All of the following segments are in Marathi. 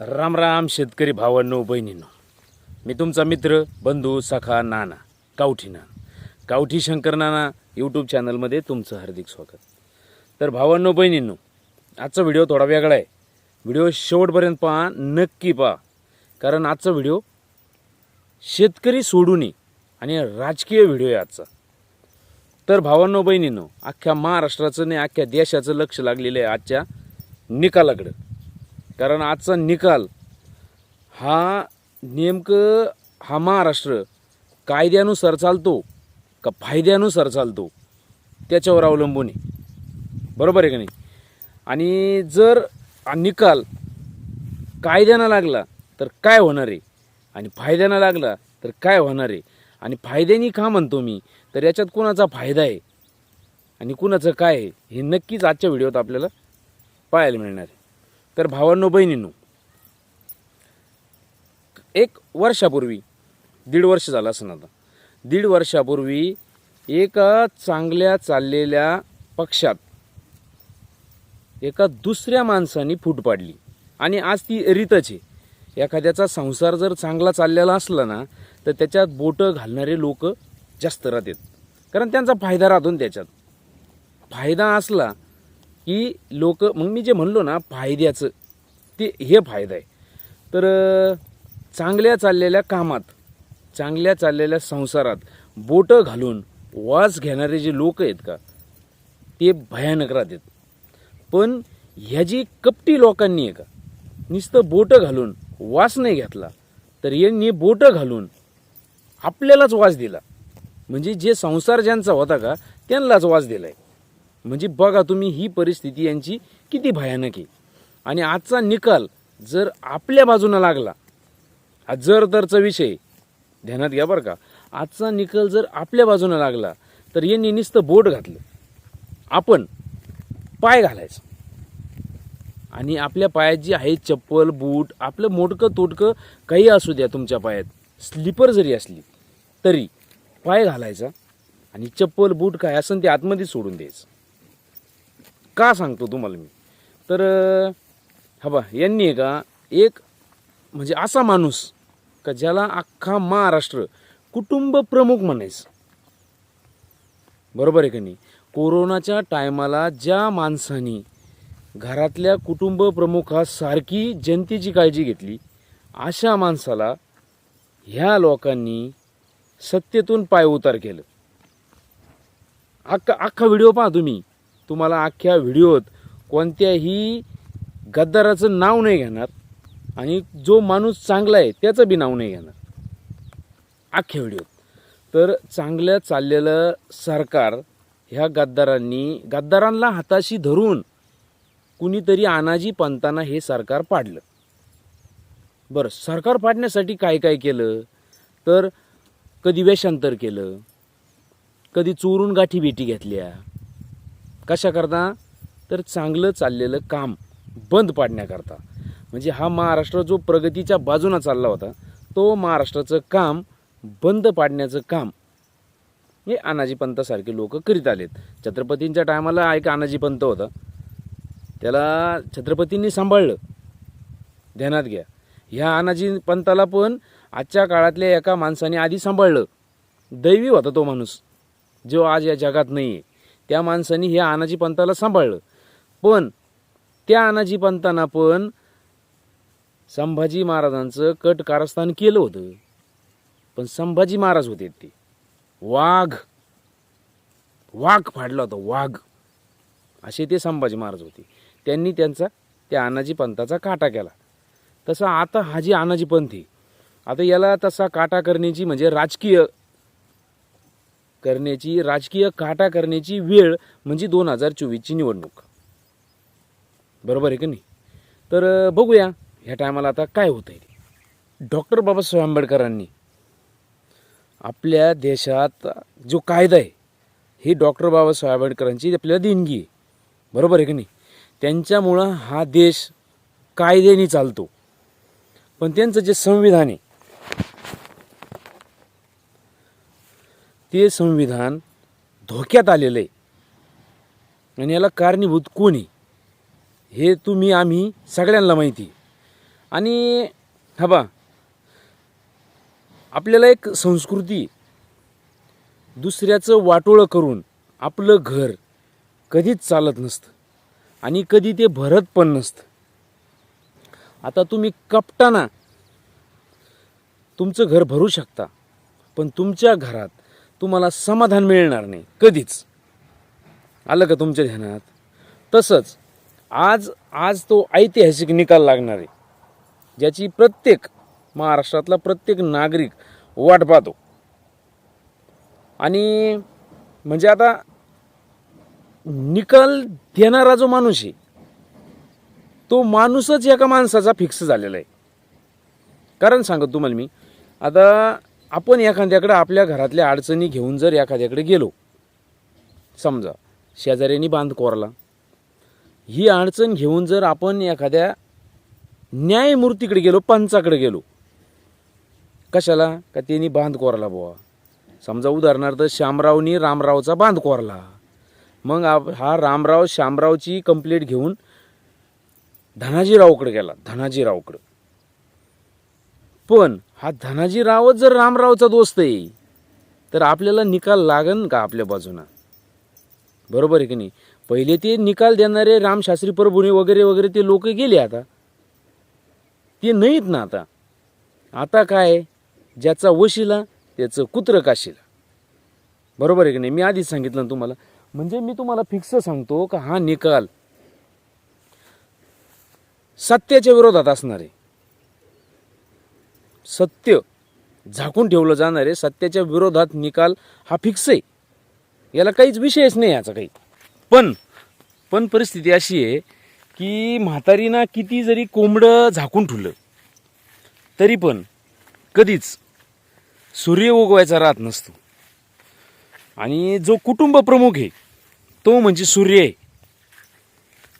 राम राम शेतकरी भावांनो बहिणींनो. मी तुमचा मित्र बंधू सखा नाना कावठी नाना. कावठी शंकर नाना यूट्यूब चॅनलमध्ये तुमचं हार्दिक स्वागत. तर भावांनो बहिणींनो आजचा व्हिडिओ थोडा वेगळा आहे. व्हिडिओ शेवटपर्यंत पहा नक्की पहा. कारण आजचा व्हिडिओ शेतकरी सोडून आणि राजकीय व्हिडिओ आहे आजचा. तर भावांनो बहिणींनो अख्ख्या महाराष्ट्राचं नाही अख्ख्या देशाचं लक्ष लागलेलं आहे आजच्या निकालाकडं. कारण आजचा निकाल हा नेमकं हा महाराष्ट्र कायद्यानुसार चालतो का फायद्यानुसार चालतो त्याच्यावर अवलंबून आहे. बरोबर आहे का नाही? आणि जर निकाल कायद्यानं लागला तर काय होणार आहे? आणि फायद्यानं लागला तर काय होणार आहे? आणि फायद्याने का म्हणतो मी? तर याच्यात कुणाचा फायदा आहे? आणि कुणाचं काय आहे? हे नक्कीच आजच्या व्हिडिओत आपल्याला पाहायला मिळणार आहे. तर भावांनो बहिणींनो एक वर्षापूर्वी दीड वर्ष झालं असं आता दीड वर्षापूर्वी एका चांगल्या चाललेल्या पक्षात एका दुसऱ्या माणसाने फूट पाडली. आणि आज ती रीतच आहे. एखाद्याचा संसार जर चांगला चाललेला असला ना तर त्याच्यात बोटं घालणारे लोक जास्त राहतात. कारण त्यांचा फायदा राहतो ना त्याच्यात. फायदा असला की लोक मग मी जे म्हणलो ना फायद्याचं ते हे फायदा आहे. तर चांगल्या चाललेल्या कामात चांगल्या चाललेल्या संसारात बोटं घालून वास घेणारे जे लोक आहेत का ते भयानक राहतात. पण ह्या जी कपटी लोकांनी आहे का नुसतं बोटं घालून वास नाही घेतला तर यांनी बोटं घालून आपल्यालाच वास दिला. म्हणजे जे संसार ज्यांचा होता का त्यांनाच वास दिलाय. म्हणजे बघा तुम्ही ही परिस्थिती यांची किती भयानक आहे. आणि आजचा निकाल जर आपल्या बाजूनं लागला हा जर तरचा विषय ध्यानात घ्या बरं का. आजचा निकाल जर आपल्या बाजूनं लागला तर यांनी नुसतं बोट घातलं. आपण पाय घालायचं. आणि आपल्या पायात जी आहे चप्पल बूट आपलं मोडकं तोटकं काही असू द्या तुमच्या पायात. स्लीपर जरी असली तरी पाय घालायचा आणि चप्पल बूट काय असं ते आतमध्ये सोडून द्यायचं. का सांगतो तुम्हाला मी? तर अं, हा बा यांनी आहे का एक म्हणजे असा माणूस का ज्याला अख्खा महाराष्ट्र कुटुंब प्रमुख म्हणायचं. बरोबर आहे का नाही? कोरोनाच्या टायमाला ज्या माणसानी घरातल्या कुटुंब प्रमुखासारखी जनतेची काळजी घेतली अशा माणसाला ह्या लोकांनी सत्तेतून पाय उतार केलं. अख्खा अख्खा व्हिडिओ पहा तुम्ही. तुम्हाला अख्ख्या व्हिडिओत कोणत्याही गद्दाराचं नाव नाही घेणार आणि जो माणूस चांगला आहे त्याचं बी नाव नाही घेणार. अख्ख्या व्हिडिओत. तर चांगलं चाललेलं सरकार ह्या गद्दारांनी गद्दारांना हाताशी धरून कुणीतरी अनाजी पंतांना हे सरकार पाडलं. बरं सरकार पाडण्यासाठी काय काय केलं? तर कधी वेषांतर केलं कधी चोरून गाठी भेटी घेतल्या कशाकरता तर चांगलं चाललेलं काम बंद पाडण्याकरता. म्हणजे हा महाराष्ट्र जो प्रगतीच्या बाजूनं चालला होता तो महाराष्ट्राचं काम बंद पाडण्याचं काम. हे अनाजी पंतासारखे लोक करीत आलेत. छत्रपतींच्या टायमाला एक अनाजी पंत होता. त्याला छत्रपतींनी सांभाळलं. ध्यानात घ्या. ह्या अनाजी पंताला पण आजच्या काळातल्या एका माणसाने आधी सांभाळलं. दैवी होता तो माणूस. जो आज या जगात नाही आहे त्या माणसाने ह्या आनाजी पंताला सांभाळलं. पण त्या आनाजी पंतांना पण संभाजी महाराजांचं कट कारस्थान केलं होतं. पण संभाजी महाराज होते ते. वाघ. वाघ फाडला होता वाघ. असे ते संभाजी महाराज होते. त्यांनी त्यांचा त्या आनाजी पंताचा काटा केला. तसा आता हा जी अनाजी आहे आता याला तसा काटा करण्याची म्हणजे राजकीय करण्याची राजकीय काटा करण्याची वेळ म्हणजे दोन हजार चोवीसची निवडणूक. बरोबर आहे का नाही? तर बघूया ह्या टायमाला आता काय होत आहे डॉक्टर बाबासाहेब आंबेडकरांनी आपल्या देशात जो कायदा आहे ही डॉक्टर बाबासाहेब आंबेडकरांची आपल्याला देणगी आहे. बरोबर आहे की नाही? त्यांच्यामुळं हा देश कायद्याने चालतो. पण त्यांचं जे संविधान आहे ते संविधान धोक्यात आलेलं आहे. आणि याला कारणीभूत कोण आहे? हे तुम्ही आम्ही सगळ्यांना माहिती आणि हा बा आपल्याला एक संस्कृती दुसऱ्याचं वाटोळं करून आपलं घर कधीच चालत नसतं. आणि कधी ते भरत पण नसतं. आता तुम्ही कपटाना तुमचं घर भरू शकता पण तुमच्या घरात तुम्हाला समाधान मिळणार नाही कधीच. आलं का तुमच्या ध्यानात? तसंच आज आज तो ऐतिहासिक निकाल लागणार आहे ज्याची प्रत्येक महाराष्ट्रातला प्रत्येक नागरिक वाट पाहतो. आणि म्हणजे आता निकाल देणारा जो माणूस आहे तो माणूसच एका माणसाचा फिक्स झालेला आहे. कारण सांगत तुम्हाला मी आता आपण एखाद्याकडे आपल्या घरातल्या अडचणी घेऊन जर एखाद्याकडे गेलो समजा शेजाऱ्यांनी बांध कोरला ही अडचण घेऊन जर आपण एखाद्या न्यायमूर्तीकडे गेलो पंचाकडे गेलो कशाला? का त्यांनी बांध कोरला बुवा. समजा उदाहरणार्थ श्यामरावनी रामरावचा बांध कोरला. मग आप- हा रामराव श्यामरावची कंप्लेंट घेऊन धनाजीरावकडे गेला धनाजीरावकडं. पण हा धनाजी रावत जर रामरावचा दोस्त आहे तर आपल्याला निकाल लागन का आपल्या बाजूनं? बरोबर आहे की नाही? पहिले ते निकाल देणारे रामशास्त्री प्रभूने वगैरे वगैरे ते लोक गेले आता. ते नाहीत ना आता. आता काय? ज्याचा वशिला त्याचं कुत्र काशीला बरोबर आहे की नाही? मी आधीच सांगितलं ना तुम्हाला. म्हणजे मी तुम्हाला फिक्स सांगतो का हा निकाल सत्याच्या विरोधात असणार आहे. सत्य झाकून ठेवलं जाणार आहे. सत्याच्या विरोधात निकाल हा फिक्स आहे. याला काहीच विषयच नाही याचा काही. पण पण परिस्थिती अशी आहे की म्हातारीना किती जरी कोंबडं झाकून ठेवलं तरी पण कधीच सूर्य उगवायचा राहत नसतो. आणि जो कुटुंब प्रमुख आहे तो म्हणजे सूर्य आहे.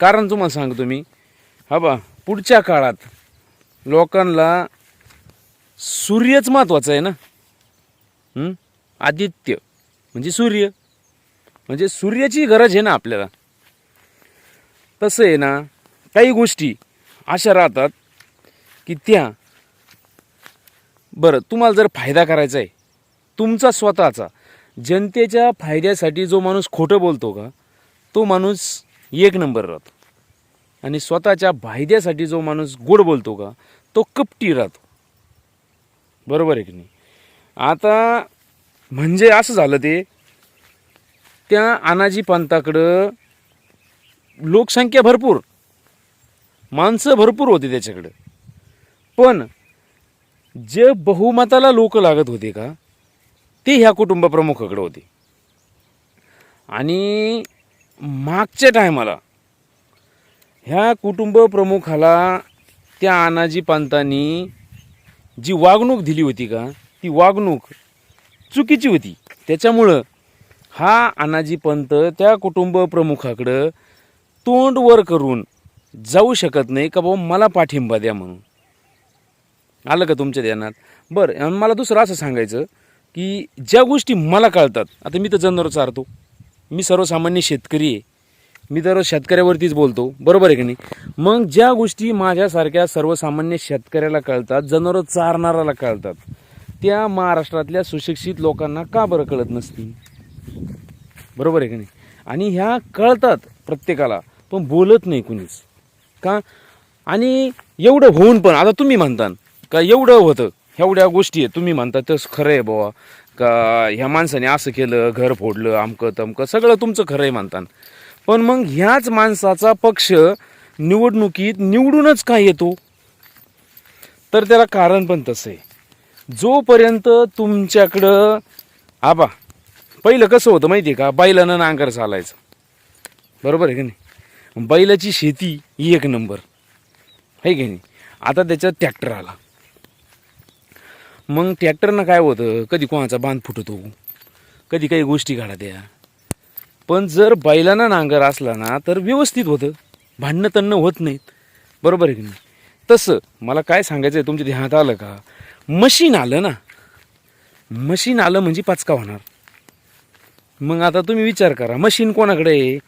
कारण तुम्हाला सांगतो मी हा बा पुढच्या काळात लोकांना सूर्यच महत्त्वाचा आहे ना? आदित्य म्हणजे सूर्य. म्हणजे सूर्याची गरज आहे ना आपल्याला. तसं आहे ना काही गोष्टी अशा राहतात की त्या बरं तुम्हाला जर फायदा करायचा आहे तुमचा स्वतःचा जनतेच्या फायद्यासाठी जो माणूस खोटं बोलतो का तो माणूस एक नंबर राहतो. आणि स्वतःच्या फायद्यासाठी जो माणूस गोड बोलतो का तो कपटी राहतो. बरोबर आहे की नाही? आता म्हणजे असं झालं ते त्या अनाजी पंताकडं लोकसंख्या भरपूर माणसं भरपूर होती त्याच्याकडं. पण जे बहुमताला लोक लागत होते का ते ह्या कुटुंबप्रमुखाकडे होते. आणि मागच्या टायमाला ह्या कुटुंब प्रमुखाला त्या अनाजी पंतांनी जी वागणूक दिली होती का ती वागणूक चुकीची होती. त्याच्यामुळं हा अनाजी पंत त्या कुटुंब प्रमुखाकडं तोंड वर करून जाऊ शकत नाही का बाबा मला पाठिंबा द्या म्हणून. आलं का तुमच्या ध्यानात? बरं आणि मला दुसरं असं सांगायचं की ज्या गोष्टी मला कळतात आता मी तर जनावर चारतो. मी सर्वसामान्य शेतकरी आहे. मी तर शेतकऱ्यावरतीच बोलतो. बरोबर आहे की नाही? मग ज्या गोष्टी माझ्यासारख्या सर्वसामान्य शेतकऱ्याला कळतात जनावरं चारणाऱ्याला कळतात त्या महाराष्ट्रातल्या सुशिक्षित लोकांना का बरं कळत नसतील? बरोबर आहे की नाही? आणि ह्या कळतात प्रत्येकाला पण बोलत नाही कुणीच. का? आणि एवढं होऊन पण आता तुम्ही म्हणता का एवढं होतं एवढ्या गोष्टी आहेत तुम्ही म्हणता तसं खरं आहे बाबा का ह्या माणसाने असं केलं घर फोडलं अमकं तमकं सगळं तुमचं खरं आहे म्हणतात पण मग ह्याच माणसाचा पक्ष निवडणुकीत निवडूनच का येतो? तर त्याला कारण पण तसं. आहे जोपर्यंत तुमच्याकडं आबा पहिलं कसं होतं माहिती आहे का? बैलानं नांगर चालायचं. बरोबर आहे की नाही? बैलाची शेती ही एक नंबर. आहे की नाही? आता त्याच्यात ट्रॅक्टर आला. मग ट्रॅक्टरनं काय होतं? कधी कोणाचा बांध फुटतो? कधी काही गोष्टी घडा द्या पण जर बैलांना नांगर असला ना तर व्यवस्थित होतं. भांडणं तन्न होत नाहीत. बरोबर आहे की नाही? तसं मला काय सांगायचं आहे तुमच्या ध्यानात आलं का? मशीन आलं ना. मशीन आलं म्हणजे पाचका होणार. मग आता तुम्ही विचार करा मशीन कोणाकडे आहे?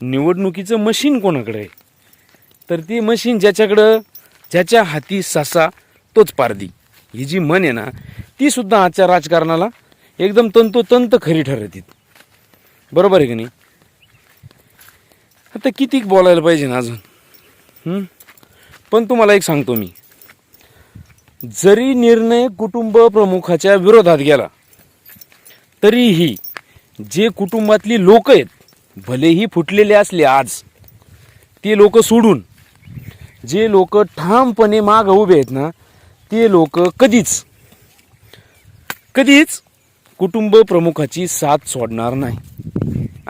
निवडणुकीचं मशीन कोणाकडे आहे? तर ती मशीन ज्याच्याकडं ज्याच्या हाती ससा तोच पारदी ही जी मन आहे ना तीसुद्धा आजच्या राजकारणाला एकदम तंतोतंत खरी ठरतील बरोबर आहे की नाही? आता किती बोलायला पाहिजे ना अजून? पण तुम्हाला एक सांगतो मी. जरी निर्णय कुटुंब प्रमुखाच्या विरोधात गेला तरीही जे कुटुंबातली लोक आहेत भलेही फुटलेले असले आज ते लोक सोडून जे लोक ठामपणे माग उभे आहेत ना ते लोक कधीच कधीच कुटुंब प्रमुखाची साथ सोडणार नाही.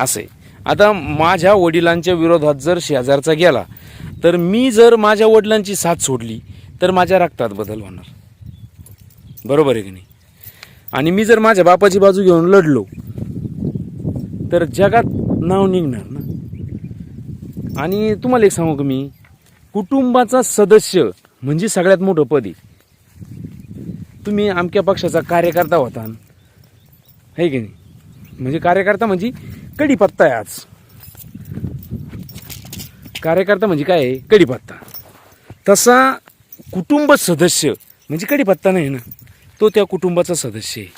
असे. आता माझ्या वडिलांच्या विरोधात जर शेजारचा गेला तर मी जर माझ्या वडिलांची साथ सोडली तर माझ्या रक्तात बदल होणार. बरोबर आहे की नाही? आणि मी जर माझ्या बापाची बाजू घेऊन लढलो तर जगात नाव निघणार ना? आणि तुम्हाला एक सांगू का मी? कुटुंबाचा सदस्य म्हणजे सगळ्यात मोठं पद आहे. तुम्ही आमक्या पक्षाचा कार्यकर्ता होता. है की नाही? म्हणजे कार्यकर्ता म्हणजे कढीपत्ता आहे आज. कार्यकर्ता म्हणजे काय? आहे कढीपत्ता. तसा कुटुंब सदस्य म्हणजे कढीपत्ता नाही ना तो त्या कुटुंबाचा सदस्य आहे.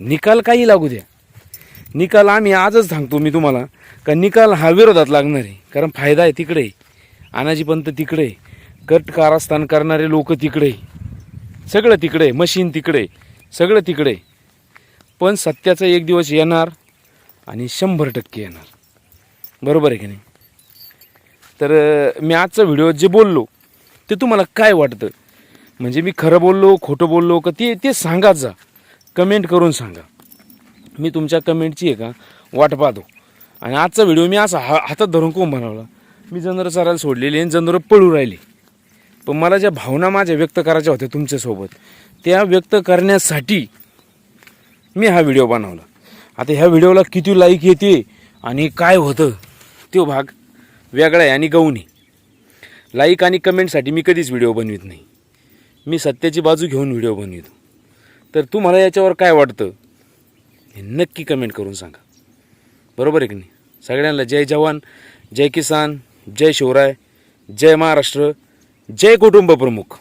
निकाल काही लागू द्या. निकाल आम्ही आजच सांगतो मी तुम्हाला का निकाल हा विरोधात लागणार आहे कारण फायदा आहे तिकडे. अनाजी पंत तिकडे कट कारस्थान करणारे लोक तिकडे. सगळं तिकडे मशीन तिकडे सगळं तिकडे. पण सत्याचा एक दिवस येणार आणि शंभर टक्के येणार. बरोबर आहे की नाही? तर मी आजचा व्हिडिओ जे बोललो ते तुम्हाला काय वाटतं? म्हणजे मी खरं बोललो खोटं बोललो का ते ते सांगा जा. कमेंट करून सांगा. मी तुमच्या कमेंटची आहे का वाट पाहतो. आणि आजचा व्हिडिओ मी असा हा हातात धरून कोण बनवला? मी जनावरं चरायला सोडलेली आणि जनावरं पळू राहिली. पण मला ज्या भावना माझ्या व्यक्त करायच्या होत्या तुमच्यासोबत त्या व्यक्त करण्यासाठी मी हा व्हिडिओ बनवला. आता ह्या व्हिडिओला किती लाईक येते आणि काय होतं तो भाग वेगळा आहे आणि गौणी लाईक आणि कमेंटसाठी मी कधीच व्हिडिओ बनवित नाही. मी सत्याची बाजू घेऊन व्हिडिओ बनवितो. तर तुम्हाला याच्यावर काय वाटतं हे नक्की कमेंट करून सांगा. बरोबर आहे की नाही? सगळ्यांना जय जवान जय किसान जय शिवराय जय महाराष्ट्र जय कुटुंब प्रमुख.